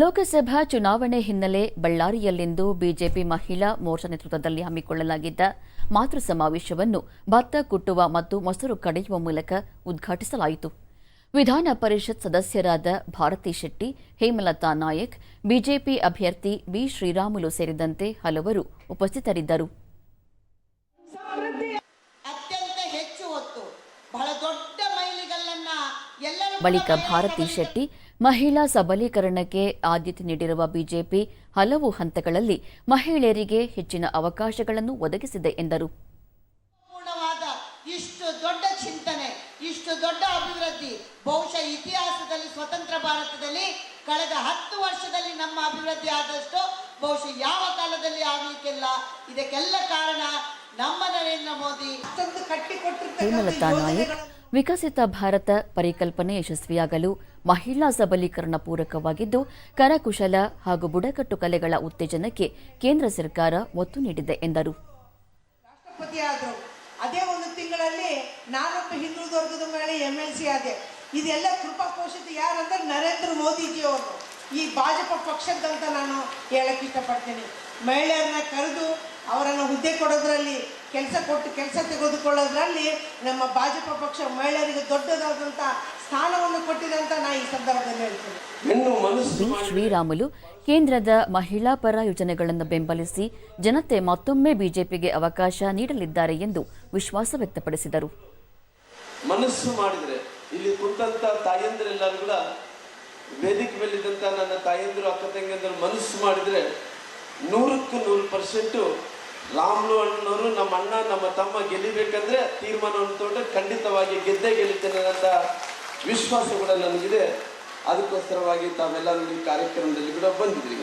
ಲೋಕಸಭಾ ಚುನಾವಣೆ ಹಿನ್ನೆಲೆ ಬಳ್ಳಾರಿಯಲ್ಲಿಂದು ಬಿಜೆಪಿ ಮಹಿಳಾ ಮೋರ್ಚಾ ನೇತೃತ್ವದಲ್ಲಿ ಹಮ್ಮಿಕೊಳ್ಳಲಾಗಿದ್ದ ಮಾತೃ ಸಮಾವೇಶವನ್ನು ಭತ್ತ ಕುಟ್ಟುವ ಮತ್ತು ಮೊಸರು ಕಡೆಯುವ ಮೂಲಕ ಉದ್ಘಾಟಿಸಲಾಯಿತು. ವಿಧಾನ ಪರಿಷತ್ ಸದಸ್ಯರಾದ ಭಾರತಿ ಶೆಟ್ಟಿ, ಹೇಮಲತಾ ನಾಯಕ್, ಬಿಜೆಪಿ ಅಭ್ಯರ್ಥಿ ಬಿ ಶ್ರೀರಾಮುಲು ಸೇರಿದಂತೆ ಹಲವರು ಉಪಸ್ಥಿತರಿದ್ದರು. ಬಳಿಕ ಭಾರತಿ ಶೆಟ್ಟಿ ಮಹಿಳಾ ಸಬಲೀಕರಣಕ್ಕೆ ಆದ್ಯತೆ ನೀಡಿರುವ ಬಿಜೆಪಿ ಹಲವು ಹಂತಗಳಲ್ಲಿ ಮಹಿಳೆಯರಿಗೆ ಹೆಚ್ಚಿನ ಅವಕಾಶಗಳನ್ನು ಒದಗಿಸಿದೆ ಎಂದರು. ಇಷ್ಟು ದೊಡ್ಡ ಚಿಂತನೆ ಇಷ್ಟು ದೊಡ್ಡ ಅಭಿವೃದ್ಧಿ ಬಹುಶಃ ಇತಿಹಾಸದಲ್ಲಿ ಸ್ವತಂತ್ರ ಭಾರತದಲ್ಲಿ ಕಳೆದ ಹತ್ತು ವರ್ಷದಲ್ಲಿ ನಮ್ಮ ಅಭಿವೃದ್ಧಿ ಆದಷ್ಟು ಬಹುಶಃ ಯಾವ ಕಾಲದಲ್ಲಿ ಆಗಲಿಕ್ಕಿಲ್ಲ. ಇದಕ್ಕೆಲ್ಲ ಕಾರಣ ನಮ್ಮ ನರೇಂದ್ರ ಮೋದಿ. ಕಟ್ಟಿಕೊಟ್ಟಿರ್ತಾರೆ ವಿಕಸಿತ ಭಾರತ ಪರಿಕಲ್ಪನೆ ಯಶಸ್ವಿಯಾಗಲು ಮಹಿಳಾ ಸಬಲೀಕರಣ ಪೂರಕವಾಗಿದ್ದು, ಕರಕುಶಲ ಹಾಗೂ ಬುಡಕಟ್ಟು ಕಲೆಗಳ ಉತ್ತೇಜನಕ್ಕೆ ಕೇಂದ್ರ ಸರ್ಕಾರ ಒತ್ತು ನೀಡಿದೆ ಎಂದರು. ಅದೇ ಒಂದು ತಿಂಗಳಲ್ಲಿ ನಾನೊಬ್ಬ ವರ್ಗದ ಮೇಲೆ ಎಲ್ ಸಿ ಆದೆ. ಇದೆಲ್ಲ ಕೃಪಾಪೋಷಿತ ಯಾರಂದ್ರೆ ನರೇಂದ್ರ ಮೋದಿಜಿಯವರು. ಈ ಭಾಜಪ ಪಕ್ಷದಂತ ನಾನು ಹೇಳಕ್ಕೆ ಇಷ್ಟಪಡ್ತೀನಿ. ಮಹಿಳೆಯರನ್ನ ಕರೆದು ಅವರನ್ನು ಹುದ್ದೆ ಕೊಡೋದ್ರಲ್ಲಿ ಕೆಲಸ ಕೊಟ್ಟು ಕೆಲಸ ತೆಗೆದುಕೊಳ್ಳೋದ್ರಲ್ಲಿ ನಮ್ಮ ಭಾಜಪ ಪಕ್ಷ ಮಹಿಳೆಯರಿಗೆ ದೊಡ್ಡದಾದಂಥ ಸ್ಥಾನವನ್ನು ಕೊಟ್ಟಿದೆ ಅಂತ ನಾನು ಈ ಸಂದರ್ಭದಲ್ಲಿ ಹೇಳ್ತೀನಿ. ಶ್ರೀರಾಮುಲು ಕೇಂದ್ರದ ಮಹಿಳಾ ಪರ ಯೋಜನೆಗಳನ್ನು ಬೆಂಬಲಿಸಿ ಜನತೆ ಮತ್ತೊಮ್ಮೆ ಬಿಜೆಪಿಗೆ ಅವಕಾಶ ನೀಡಲಿದ್ದಾರೆ ಎಂದು ವಿಶ್ವಾಸ ವ್ಯಕ್ತಪಡಿಸಿದರು. ಮನಸ್ಸು ಮಾಡಿದರೆ ಇಲ್ಲಿ ಕುಂತಂತ ತಾಯಂದಿರೆಲ್ಲರೂ ಕೂಡ ವೇದಿಕೆ ಮೇಲಿದ್ದಂಥ ನನ್ನ ತಾಯಂದಿರು ಅಕ್ಕ ತಂಗಿಯಂದರು ಮನಸ್ಸು ಮಾಡಿದರೆ ನೂರಕ್ಕೂ ನೂರು ಪರ್ಸೆಂಟು ರಾಮ್ಲು ಅಣ್ಣನವರು ನಮ್ಮ ಅಣ್ಣ, ನಮ್ಮ ತಮ್ಮ ಗೆಲ್ಲಿಬೇಕಂದ್ರೆ ತೀರ್ಮಾನವನ್ನು ತೊಗೊಂಡು ಖಂಡಿತವಾಗಿ ಗೆದ್ದೇ ಗೆಲ್ಲುತ್ತೇನೆ ಅಂತ ವಿಶ್ವಾಸ ಕೂಡ ನನಗಿದೆ ಅದಕ್ಕೋಸ್ಕರವಾಗಿ ತಾವೆಲ್ಲರೂ ಈ ಕಾರ್ಯಕ್ರಮದಲ್ಲಿ ಕೂಡ ಬಂದಿದ್ರಿ